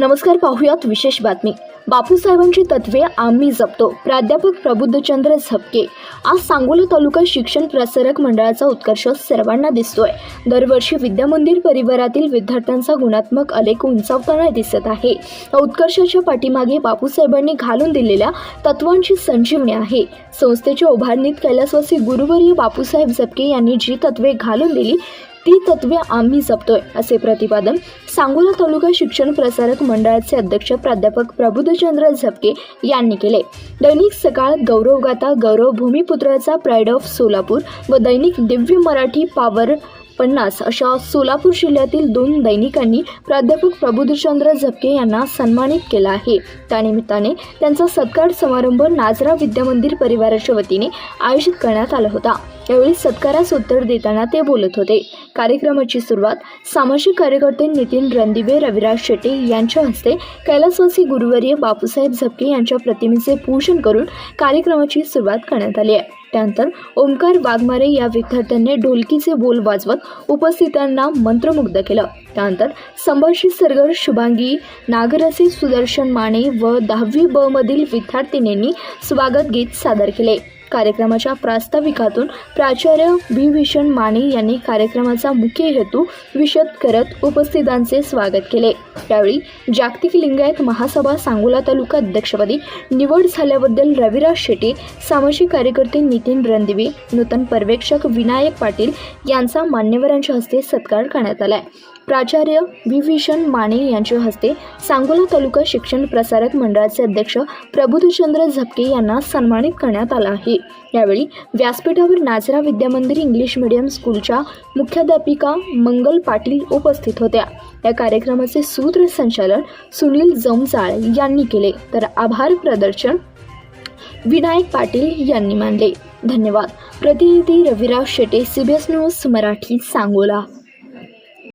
नमस्कार पाहुयात विशेष बातमी. बापूसाहेबांची तत्वे आम्ही जपतो. प्राध्यापक प्रबुद्धचंद्र झपके. आज सांगोला तालुका शिक्षण प्रसारक मंडळाचा उत्कर्ष सर्वांना दिसतोय. दरवर्षी विद्यामंदिर परिवारातील विद्यार्थ्यांचा गुणात्मक आलेख उंचावताना दिसत आहे. उत्कर्षाच्या पाठीमागे बापूसाहेबांनी घालून दिलेल्या तत्वांची संजीवनी आहे. संस्थेच्या उभारणीत कैलासवासी गुरुवर्य बापूसाहेब झपके यांनी जी तत्वे घालून दिली ती तत्वे आम्ही जपतोय असे प्रतिपादन सांगोला तालुका शिक्षण प्रसारक मंडळाचे अध्यक्ष प्राध्यापक प्रबुद्धचंद्र झपके यांनी केले. दैनिक सकाळ गौरवगाथा गौरव भूमिपुत्राचा प्राईड ऑफ सोलापूर व दैनिक दिव्य मराठी पावर पन्नास अशा सोलापूर जिल्ह्यातील दोन दैनिकांनी प्राध्यापक प्रबुद्धचंद्र झपके यांना सन्मानित केला आहे. त्यानिमित्ताने त्यांचा सत्कार समारंभ नाजरा विद्यामंदिर परिवाराच्या वतीने आयोजित करण्यात आला होता. यावेळी सत्कारास उत्तर देताना ते बोलत होते. कार्यक्रमाची सुरुवात सामाजिक कार्यकर्ते नितीन रणदिवे रविराज शेट्टी यांच्या हस्ते कैलासवासी गुरुवर्य बापूसाहेब झपके यांच्या प्रतिमेचे पूजन करून कार्यक्रमाची सुरुवात करण्यात आली आहे. त्यानंतर ओमकार वाघमारे या विद्यार्थ्यांनी ढोलकीचे बोल वाजवत उपस्थितांना मंत्रमुग्ध केलं. त्यानंतर संभाषी सरगर शुभांगी नागरसी सुदर्शन माने व दहावी ब मधील विद्यार्थिनींनी स्वागत गीत सादर केले. कार्यक्रमाच्या प्रास्ताविकातून प्राचार्य बी. भीषण माने यांनी कार्यक्रमाचा मुख्य हेतू विशद करत उपस्थितांचे स्वागत केले. त्यावेळी जागतिक लिंगायत महासभा सांगोला तालुका अध्यक्षपदी निवड झाल्याबद्दल रविराज शेट्टी सामाजिक कार्यकर्ते नितीन रणदिवे नूतन पर्यवेक्षक विनायक पाटील यांचा मान्यवरांच्या हस्ते सत्कार करण्यात आलाय. प्राचार्य विभीषण माने यांच्या हस्ते सांगोला तालुका शिक्षण प्रसारक मंडळाचे अध्यक्ष प्रबुधचंद्र झपके यांना सन्मानित करण्यात आला आहे. यावेळी व्यासपीठावर नाचरा विद्यामंदिर इंग्लिश मीडियम स्कूलच्या मुख्याध्यापिका मंगल पाटील उपस्थित होत्या. या कार्यक्रमाचे सूत्रसंचालन सुनील जमजाळ यांनी केले. तर आभार प्रदर्शन विनायक पाटील यांनी मानले. धन्यवाद. प्रतिनिधी रविराज शेटे सीबीएस न्यूज मराठी सांगोला.